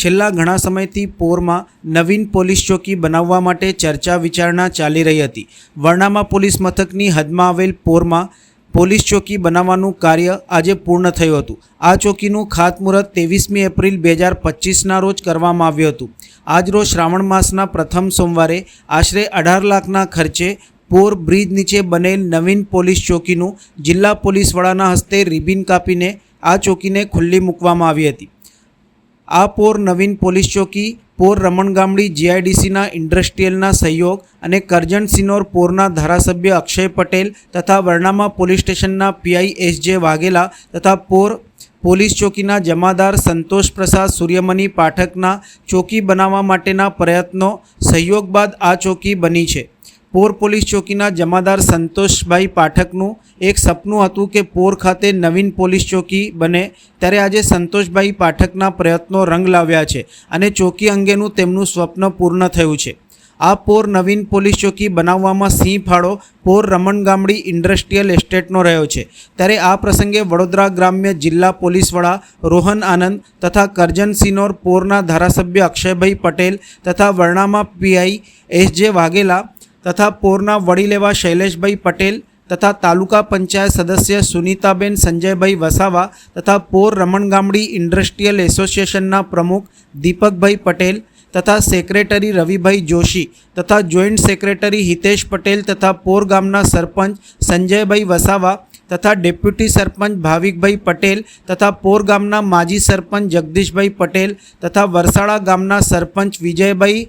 છેલ્લા ઘણા સમયથી પોરમાં નવીન પોલીસ ચોકી બનાવવા માટે ચર્ચા વિચારણા ચાલી રહી હતી. વર્ણામા પોલીસ મથકની હદમાં આવેલ પોરમાં પોલીસ ચોકી બનાવવાનું કાર્ય આજે પૂર્ણ થયું હતું. આ ચોકીનું ખાતમુહૂર્ત ત્રેવીસમી એપ્રિલ બે હજાર પચીસના રોજ કરવામાં આવ્યું હતું. આજરોજ શ્રાવણ માસના પ્રથમ સોમવારે આશરે અઢાર લાખના ખર્ચે પોર બ્રિજ નીચે બનેલ નવીન પોલીસ ચોકીનું જિલ્લા પોલીસ વડાના હસ્તે રિબિન કાપીને આ ચોકીને ખુલ્લી મૂકવામાં આવી હતી. આ પોર નવીન પોલીસ ચોકી, પોર રમણગામડી જીઆઈડીસીના ઇન્ડસ્ટ્રીયલના સહયોગ અને કરજણ સિનોર પોરના ધારાસભ્ય અક્ષય પટેલ તથા વર્ણામા પોલીસ સ્ટેશનના પીઆઈ એસ જે વાઘેલા તથા પોર પોલીસ ચોકીના જમાદાર સંતોષ પ્રસાદ સૂર્યમણી પાઠકના ચોકી બનાવવા માટેના પ્રયત્નો સહયોગ બાદ આ ચોકી બની છે. પોર પોલીસ ચોકીના જમાદાર સંતોષભાઈ પાઠકનું એક સપનું હતું કે પોર ખાતે નવીન પોલીસ ચોકી બને ત્યારે આજે સંતોષભાઈ પાઠકના પ્રયત્નો રંગ લાવ્યા છે અને ચોકી અંગેનું તેમનું સ્વપ્ન પૂર્ણ થયું છે. આ પોર નવીન પોલીસ ચોકી બનાવવામાં સિંહ ફાળો, પોર રમણગામડી ઇન્ડસ્ટ્રીયલ એસ્ટેટનો રહ્યો છે. ત્યારે આ પ્રસંગે વડોદરા ગ્રામ્ય જિલ્લા પોલીસ વડા રોહન આનંદ તથા કરજન સિનોર પોરના ધારાસભ્ય અક્ષયભાઈ પટેલ તથા વર્ણામા પીઆઈ એસ જે વાઘેલા તથા પોરના વડીલ એવા શૈલેષભાઈ પટેલ તથા તાલુકા પંચાયત સદસ્ય સુનીતાબેન સંજયભાઈ વસાવા તથા પોર રમણગામડી ઇન્ડસ્ટ્રીયલ એસોસિએશનના પ્રમુખ દીપકભાઈ પટેલ તથા સેક્રેટરી રવિભાઈ જોશી તથા જોઈન્ટ સેક્રેટરી હિતેશ પટેલ તથા પોર ગામના સરપંચ સંજયભાઈ વસાવા તથા ડેપ્યુટી સરપંચ ભાવિકભાઈ પટેલ તથા પોર ગામના માજી સરપંચ જગદીશભાઈ પટેલ તથા વરસાળા ગામના સરપંચ વિજયભાઈ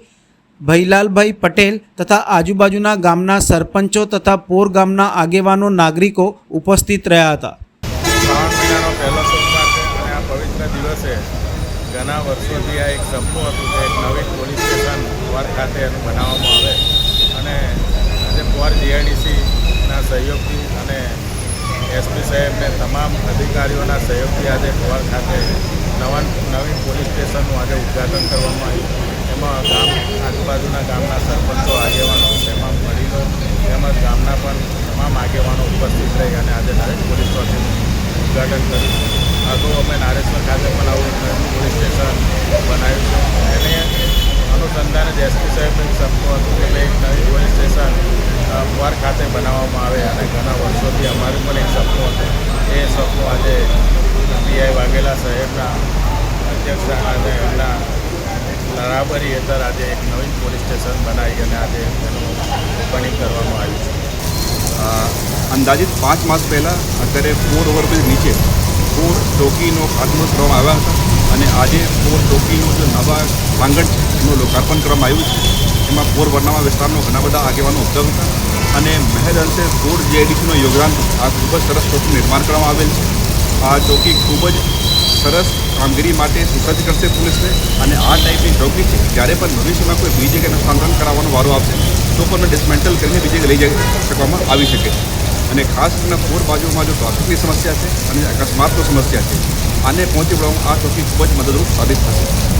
ભૈલાલભાઈ પટેલ તથા આજુબાજુના ગામના સરપંચો તથા પોર ગામના આગેવાનો નાગરિકો ઉપસ્થિત રહ્યા હતા. શ્રાવણ મહિનાનો પહેલો સોમવાર અને આ પવિત્ર દિવસે ઘણા વર્ષોથી આ એક સપનું હતું કે એક નવીન પોલીસ સ્ટેશન પોર ખાતે એનું બનાવવામાં આવે. અને આજે પોર જીઆઈડીસીના સહયોગથી અને એસપી સાહેબને તમામ અધિકારીઓના સહયોગથી આજે પોર ખાતે નવા નવીન પોલીસ સ્ટેશનનું આજે ઉદ્ઘાટન કરવામાં આવ્યું. એમાં આજુબાજુના ગામના સરપંચો, આગેવાનો, તેમાં મળીનો તેમજ ગામના પણ તમામ આગેવાનો ઉપસ્થિત રહી અને આજે નારેજ પોલીસ સ્ટેશનનું ઉદ્ઘાટન કર્યું. અગાઉ અમે નારેશ્વર ખાતે પણ આવું નવું પોલીસ સ્ટેશન બનાવ્યું છે. એને અનુસંધાને જ એસપી સાહેબનું સપનું હતું કે એક નવી પોલીસ સ્ટેશન વાર ખાતે બનાવવામાં આવે અને ઘણા વર્ષોથી અમારું પણ એક સપનું હતું. એ સપનું આજે પીઆઈ વાઘેલા સાહેબના અધ્યક્ષ અને એમના બરાબરી હેઠળ આજે એક નવીન પોલીસ સ્ટેશન બનાવી અને આજે તેનું ઓપનિંગ કરવામાં આવ્યું છે. અંદાજિત પાંચ માસ પહેલાં અત્યારે ફોર ઓવરબ્રિજ નીચે પોર ચોકીનો ખાતમો કરવામાં આવ્યા હતા અને આજે ફોર ચોકીનું જે નવા પ્રાંગણનું લોકાર્પણ કરવામાં આવ્યું છે. એમાં પોર વર્ણામા વિસ્તારનો ઘણા બધા આગેવાનો ઉપલબ્ધ હતા અને મહેદ અંશે પોર જીઆઈડીસીનું યોગદાન આ ખૂબ જ સરસ ચોકીનું નિર્માણ કરવામાં આવેલ છે. આ ચોકી ખૂબ જ સરસ કામગીરી માટે સુસજ્જ કરશે પોલીસને અને આ ટાઈપની ચોકી છે જ્યારે પણ ભવિષ્યમાં કોઈ બીજી કે સ્થાનાંતરણ કરાવવાનો વારો આવશે, તો પણ ડિસમેન્ટલ કરીને બીજી લઈ જઈ શકવામાં આવી શકે. છે અને ખાસ કરીને પૂર બાજુમાં જો ટ્રાફિકની સમસ્યા છે અને અકસ્માતની સમસ્યા છે, આને પહોંચી વળવામાં આ ચોકી ખૂબ જ મદદરૂપ સાબિત થશે.